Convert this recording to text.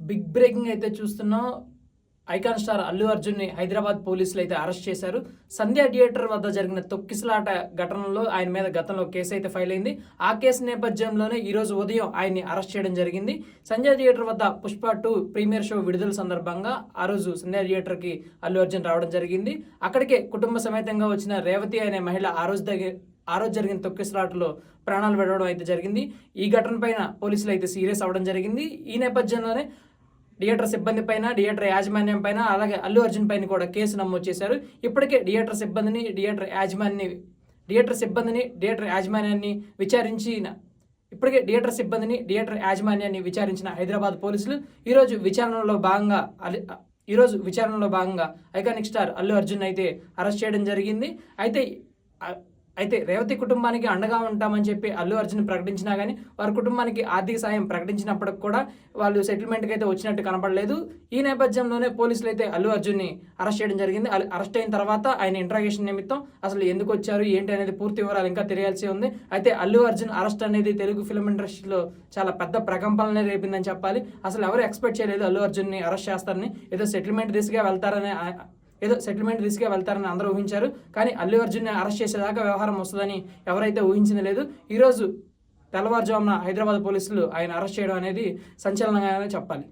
Big breaking అయితే చూస్తున్నాం. Icon star Allu అర్జున్ని హైదరాబాద్ పోలీసులు అయితే అరెస్ట్ చేశారు. సంధ్య థియేటర్ వద్ద జరిగిన తొక్కిసలాట ఘటనలో ఆయన మీద గతంలో కేసు అయితే ఫైల్ అయింది. ఆ కేసు నేపథ్యంలోనే ఈ రోజు ఉదయం ఆయన్ని అరెస్ట్ చేయడం జరిగింది. సంధ్య థియేటర్ వద్ద పుష్ప టూ ప్రీమియర్ షో విడుదల సందర్భంగా ఆ రోజు సంధ్య థియేటర్కి అల్లు అర్జున్ రావడం జరిగింది. అక్కడికే కుటుంబ సమేతంగా వచ్చిన రేవతి అనే మహిళ ఆ రోజు దగ్గర ఆ రోజు జరిగిన తొక్కిసలాటలో ప్రాణాలు విడవడం అయితే జరిగింది. ఈ ఘటన పైన పోలీసులు అయితే సీరియస్ అవ్వడం జరిగింది. ఈ నేపథ్యంలోనే థియేటర్ సిబ్బంది పైన థియేటర్ యాజమాన్యం పైన అలాగే అల్లు అర్జున్ పైన కూడా కేసు నమోదు చేశారు. ఇప్పటికే థియేటర్ సిబ్బందిని థియేటర్ యాజమాన్యాన్ని థియేటర్ సిబ్బందిని థియేటర్ యాజమాన్యాన్ని విచారించిన ఇప్పటికే థియేటర్ సిబ్బందిని థియేటర్ యాజమాన్యాన్ని విచారించిన హైదరాబాద్ పోలీసులు ఈరోజు విచారణలో భాగంగా ఈరోజు విచారణలో భాగంగా ఐకానిక్ స్టార్ అల్లు అర్జున్ అయితే అరెస్ట్ చేయడం జరిగింది. అయితే అయితే రేవతి కుటుంబానికి అండగా ఉంటామని చెప్పి అల్లు అర్జున్ ప్రకటించినా కానీ వారి కుటుంబానికి ఆర్థిక సాయం ప్రకటించినప్పటికి కూడా వాళ్ళు సెటిల్మెంట్కి అయితే వచ్చినట్టు కనపడలేదు. ఈ నేపథ్యంలోనే పోలీసులు అయితే అల్లు అర్జున్ని అరెస్ట్ చేయడం జరిగింది. అరెస్ట్ అయిన తర్వాత ఆయన ఇంట్రాగేషన్ నిమిత్తం అసలు ఎందుకు వచ్చారు ఏంటి అనేది పూర్తి వివరాలు ఇంకా తెలియాల్సి ఉంది. అయితే అల్లు అర్జున్ అరెస్ట్ అనేది తెలుగు ఫిల్మ్ ఇండస్ట్రీలో చాలా పెద్ద ప్రకంపనలే రేపిందని చెప్పాలి. అసలు ఎవరు ఎక్స్పెక్ట్ చేయలేదు అల్లు అర్జున్ని అరెస్ట్ చేస్తారని. ఏదో సెటిల్మెంట్ దిశగా వెళ్తారని ఏదో సెటిల్మెంట్ దిశగా వెళ్తారని అందరూ ఊహించారు. కానీ అల్లు అర్జున్ని అరెస్ట్ చేసేదాకా వ్యవహారం వస్తుందని ఎవరైతే ఊహించింది లేదు. ఈరోజు తెల్లవారుజామున హైదరాబాద్ పోలీసులు ఆయన అరెస్ట్ చేయడం అనేది సంచలనంగానే చెప్పాలి.